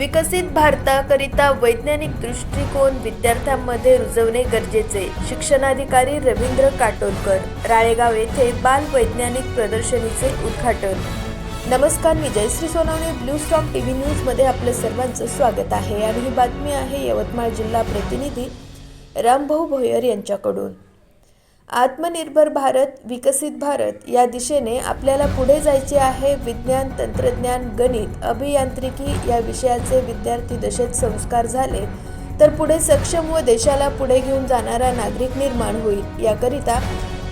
विकसित भारताकरिता वैज्ञानिक दृष्टिकोन विद्यार्थ्यांमध्ये रुजवणे गरजेचे शिक्षणाधिकारी रवींद्र काटोलकर राळेगाव येथे बाल वैज्ञानिक प्रदर्शनीचे उद्घाटन. नमस्कार मी Jayashree Sonawane blue stock T V न्यूजमध्ये आपलं सर्वांचं स्वागत आहे. आणि ही बातमी आहे यवतमाळ जिल्हा प्रतिनिधी रामभाऊ भोयर यांच्याकडून. आत्मनिर्भर भारत विकसित भारत या दिशेने आपल्याला पुढे जायचे आहे विज्ञान तंत्रज्ञान गणित अभियांत्रिकी या विषयाचे विद्यार्थी दशेत संस्कार झाले तर पुढे सक्षम व देशाला पुढे घेऊन जाणारा नागरिक निर्माण होईल. याकरिता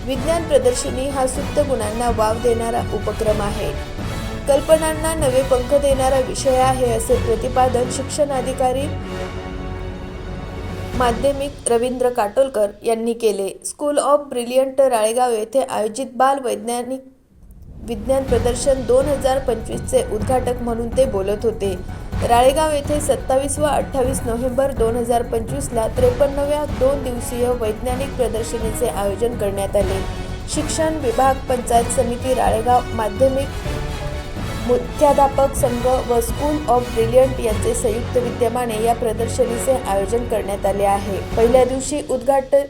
विज्ञान प्रदर्शनी हा सुप्त गुणांना वाव देणारा उपक्रम आहे. कल्पनांना नवे पंख देणारा विषय आहे असे प्रतिपादन शिक्षणाधिकारी माध्यमिक रवींद्र काटोलकर यांनी केले. स्कूल ऑफ ब्रिलियंट राळेगाव येथे आयोजित बाल वैज्ञानिक विज्ञान प्रदर्शन दोन हजार पंचवीसचे उद्घाटक म्हणून ते बोलत होते. राळेगाव येथे सत्तावीस व अठ्ठावीस नोव्हेंबर दोन हजार पंचवीसला त्रेपन्नव्या दोन दिवसीय वैज्ञानिक प्रदर्शनीचे आयोजन करण्यात आले. शिक्षण विभाग पंचायत समिती राळेगाव माध्यमिक मुख्याध्यापक संघ व स्कूल ऑफ ब्रिलियंट यांचे संयुक्त विद्यमाने या प्रदर्शनीचे आयोजन करण्यात आले आहे. पहिल्या दिवशी उद्घाटन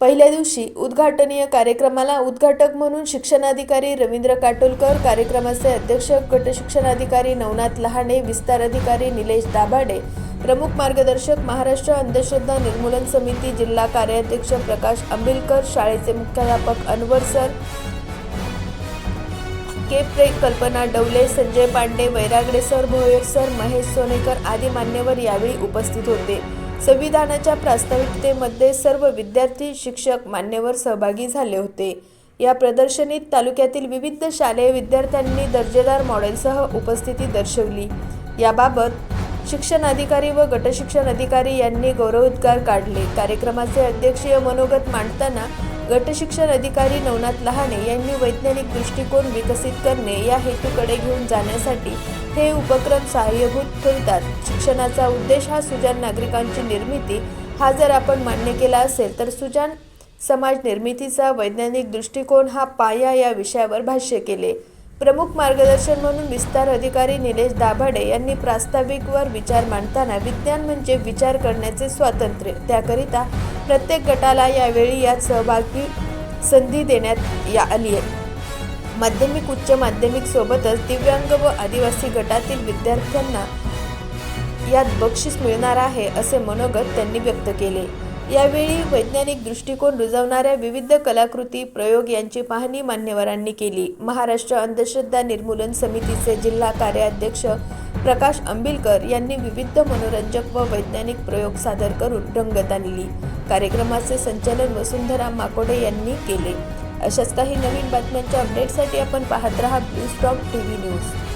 पहिल्या दिवशी उद्घाटनीय कार्यक्रमाला उद्घाटक म्हणून शिक्षणाधिकारी रवींद्र काटोलकर कार्यक्रमाचे अध्यक्ष गटशिक्षणाधिकारी नवनाथ लहाणे विस्तार अधिकारी निलेश दाभाडे प्रमुख मार्गदर्शक महाराष्ट्र अंधश्रद्धा निर्मूलन समिती जिल्हा कार्याध्यक्ष प्रकाश आंबिलकर शाळेचे मुख्याध्यापक अनवर सर के प्रे कल्पना डवले संजय पांडे वैरागडे सर भोयर सर महेश सोनेकर आदी मान्यवर यावेळी उपस्थित होते. संविधानाच्या प्रास्ताविकतेमध्ये सर्व विद्यार्थी शिक्षक मान्यवर सहभागी झाले होते. या प्रदर्शनीत तालुक्यातील विविध शालेय विद्यार्थ्यांनी दर्जेदार मॉडेलसह उपस्थिती दर्शवली. याबाबत शिक्षण अधिकारी व गटशिक्षण अधिकारी यांनी गौरवोद्गार काढले. कार्यक्रमाचे अध्यक्षीय मनोगत मांडताना गटशिक्षण अधिकारी नवनाथ लहाने यांनी वैज्ञानिक दृष्टिकोन विकसित करणे या हेतूकडे घेऊन जाण्यासाठी हे उपक्रम सहाय्यभूत ठरतात. शिक्षणाचा उद्देश हा सुजाण नागरिकांची निर्मिती हा जर आपण मान्य केला असेल तर सुजाण समाज निर्मितीचा वैज्ञानिक दृष्टिकोन हा पाया या विषयावर भाष्य केले. प्रमुख मार्गदर्शन म्हणून विस्तार अधिकारी निलेश दाभाडे यांनी प्रास्ताविकवर विचार मांडताना विज्ञान म्हणजे विचार करण्याचे स्वातंत्र्य त्याकरिता प्रत्येक गटाला यावेळी यात सहभागी संधी देण्यात या आली आहे. माध्यमिक उच्च माध्यमिक सोबतच दिव्यांग व आदिवासी गटातील विद्यार्थ्यांना यात बक्षीस मिळणार आहे असे मनोगत त्यांनी व्यक्त केले. यावेळी वैज्ञानिक दृष्टिकोन रुजवणाऱ्या विविध कलाकृती प्रयोग यांची पाहणी मान्यवरांनी केली. महाराष्ट्र अंधश्रद्धा निर्मूलन समितीचे जिल्हा कार्याध्यक्ष प्रकाश आंबिलकर यांनी विविध मनोरंजक व वैज्ञानिक प्रयोग सादर करून रंगत आणली. कार्यक्रमाचे संचालन वसुंधरा माकोडे यांनी केले. अशाच काही नवीन बातम्यांच्या अपडेटसाठी आपण पाहत रहा blue stock T V news